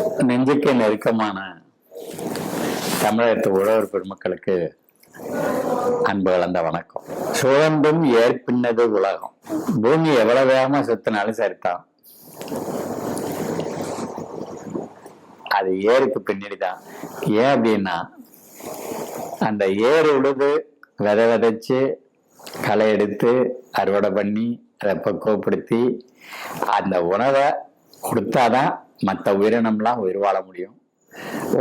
நெஞ்சுக்கு நெருக்கமான தமிழகத்து உழவர் பெருமக்களுக்கு அன்பு கலந்த வணக்கம். சுழம்பும் ஏற்பின்னது உலகம். பூமி எவ்வளவு வேகமா சுத்தினாலும் சரிதான். அது ஏருக்கு பின்னாடிதான். ஏன் அப்படின்னா அந்த ஏர் உழுது விதை விதைச்சு களை எடுத்து அறுவடை பண்ணி அதை பக்குவப்படுத்தி அந்த உணவை கொடுத்தாதான் மற்ற உயிரினம்லாம் உயிர் வாழ முடியும்.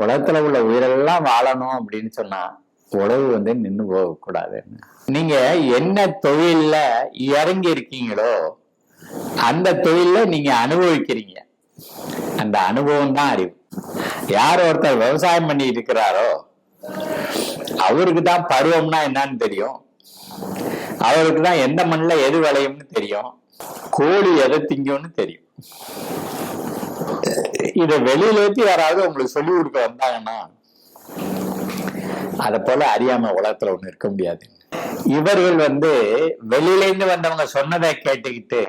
உலகத்துல உள்ள உயிரெல்லாம் வாழணும் அப்படின்னு சொன்னா உழவு வந்து நின்று போகக்கூடாதுன்னு. நீங்க என்ன தொழில்ல இறங்கி இருக்கீங்களோ அந்த தொழில நீங்க அனுபவிக்கிறீங்க. அந்த அனுபவம் தான் அறிவு. யார் ஒருத்தர் விவசாயம் பண்ணி இருக்கிறாரோ அவருக்கு தான் பருவம்னா என்னன்னு தெரியும். அவருக்கு தான் எந்த மண்ணில் எது விளையும்னு தெரியும். கோழி எதை திங்கும்னு தெரியும். இதை வெளியில யாராவது உங்களுக்கு சொல்லி கொடுக்க வந்தாங்கன்னா அதை போல அறியாம உலகத்துல ஒண்ணு இருக்க முடியாது. இவர்கள் வந்து வெளியில இருந்து வந்தவங்க சொன்னதை கேட்டுக்கிட்டு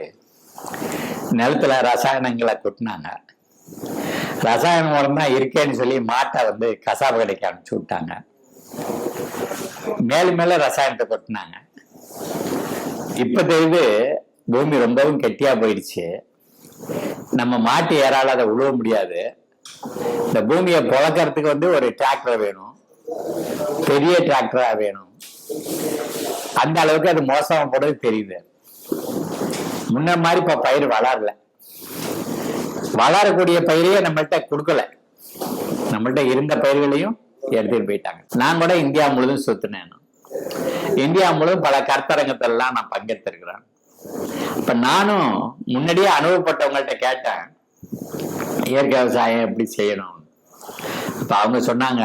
நிலத்துல ரசாயனங்களை கொட்டினாங்க. ரசாயன மூலம் தான் இருக்கேன்னு சொல்லி மாட்டை வந்து கசாப்பு கடைக்கு அனுப்பிச்சு விட்டாங்க. மேலும் மேல ரசாயனத்தை கொட்டினாங்க. இப்ப தெரியுது பூமி ரொம்பவும் கெட்டியா போயிடுச்சு. நம்ம மாட்டு ஏறால அதை உழுவ முடியாது. இந்த பூமியை பொழக்கிறதுக்கு வந்து ஒரு டிராக்டர் வேணும். பெரிய டிராக்டரா வேணும். அந்த அளவுக்கு அது மோசமா போடுறது தெரியுது. முன்ன மாதிரி இப்ப பயிர் வளரல. வளரக்கூடிய பயிரையே நம்மள்ட்ட கொடுக்கல. நம்மள்ட்ட இருந்த பயிர்களையும் எடுத்துட்டு போயிட்டாங்க. நான் கூட இந்தியா முழுதும் சுத்தினேன் இந்தியா முழுவதும் பல கருத்தரங்கத்திலாம் எல்லாம் நான் பங்கெடுத்திருக்கிறேன். இப்ப நானும் முன்னாடியே அனுபவப்பட்டவங்கள்ட்ட கேட்டேன். இயற்கை விவசாயம் எப்படி செய்யணும்? இப்ப அவங்க சொன்னாங்க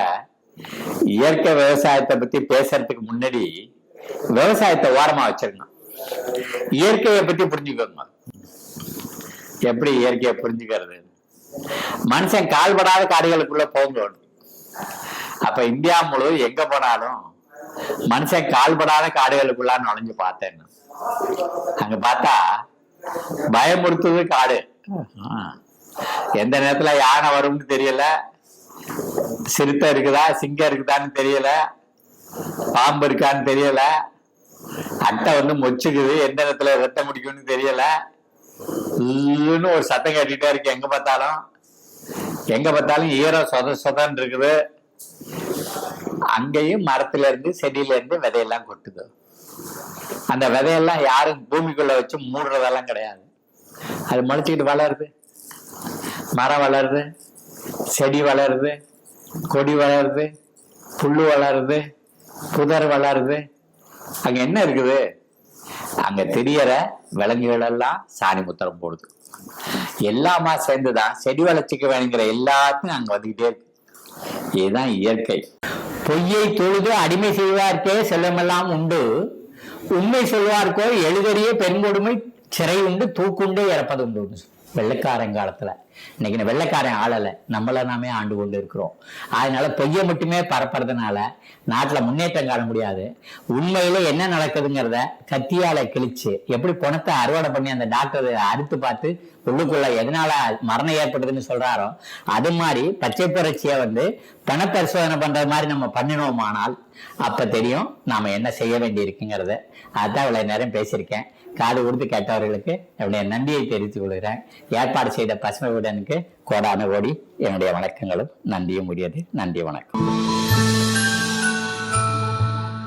இயற்கை விவசாயத்தை பத்தி பேசுறதுக்கு முன்னாடி விவசாயத்தை ஓரமா வச்சிருங்க. இயற்கையை பத்தி புரிஞ்சுக்கோங்க. எப்படி இயற்கையை புரிஞ்சுக்கிறது? மனுஷன் கால்படாத காடுகளுக்குள்ள போங்க அப்ப இந்தியா முழு எங்க போனாலும் மனுஷன் கால்படாத காடுகளுக்குள்ள நுழைஞ்சு பார்த்தேன்னு. அங்க பார்த்தா பயமுறுத்துது காடு. எந்த நேரத்துல யானை வரும்னு தெரியல. சிறுத்தை இருக்குதா சிங்கம் இருக்குதான்னு தெரியல. பாம்பு இருக்கான்னு தெரியல. அட்டை வந்து மொச்சுக்குது எந்த நேரத்துல ரத்தம் முடிக்கும்னு தெரியல. இல்லைன்னு ஒரு சத்தம் கேட்டுட்டே இருக்கு எங்க பார்த்தாலும். எங்க பார்த்தாலும் ஈரம் சொத சொதன்னு இருக்குது. அங்கேயும் மரத்துல இருந்து செடியில இருந்து விதையெல்லாம் கொட்டுது. அந்த விதையெல்லாம் யாரும் பூமிக்குள்ள வச்சு மூடுறதெல்லாம் கிடையாது. அது முளைச்சிக்கிட்டு வளருது. மரம் வளருது. செடி வளருது. கொடி வளருது. புல்லு வளருது. புதர் வளருது. அங்க என்ன இருக்குது? அங்க தெரியற விலங்குகள் எல்லாம் சாணி முத்திரம் போடுது. எல்லாமா சேர்ந்துதான் செடி வளர்ச்சிக்க வேணுங்கிற எல்லாத்தையும் அங்க வந்துகிட்டே இருக்கு. இதுதான் இயற்கை. பொய்யை தொழுது அடிமை செய்வார்க்கே செல்லமெல்லாம் உண்டு. உண்மை சொல்வார்க்கோ எழுதறிய பெண்கொடுமை சிறை உண்டு தூக்குண்டே இறப்பது உண்டு. வெள்ளைக்காரன் காலத்துல இன்னைக்கு வெள்ளைக்காரன் ஆளலை. நம்மள நாமே ஆண்டு கொண்டு இருக்கிறோம். அதனால பொய்யை மட்டுமே பரப்புறதுனால நாட்டுல முன்னேற்றம் காண முடியாது. உண்மையில என்ன நடக்குதுங்கிறத கத்தியால கிழிச்சு எப்படி பணத்தை அறுவடை பண்ணி அந்த டாக்டர் அறுத்து பார்த்து உள்ளுக்குள்ள எதனால மரணம் ஏற்படுதுன்னு சொல்றாரோ அது மாதிரி பச்சை புரட்சியை வந்து பண பரிசோதனை பண்றது மாதிரி நம்ம பண்ணினோமானால் அப்ப தெரியும் நாம என்ன செய்ய வேண்டி இருக்குங்கிறத அதான் இவ்வளவு நேரம் பேசியிருக்கேன். காது கொடுத்து கேட்டவர்களுக்கு என்னுடைய நன்றியை தெரிவித்துக் கொள்கிறேன். ஏற்பாடு செய்த பசுமை வீடனுக்கு கோடான ஓடி என்னுடைய வணக்கங்களும் நன்றியும் உரியது நன்றி வணக்கம்.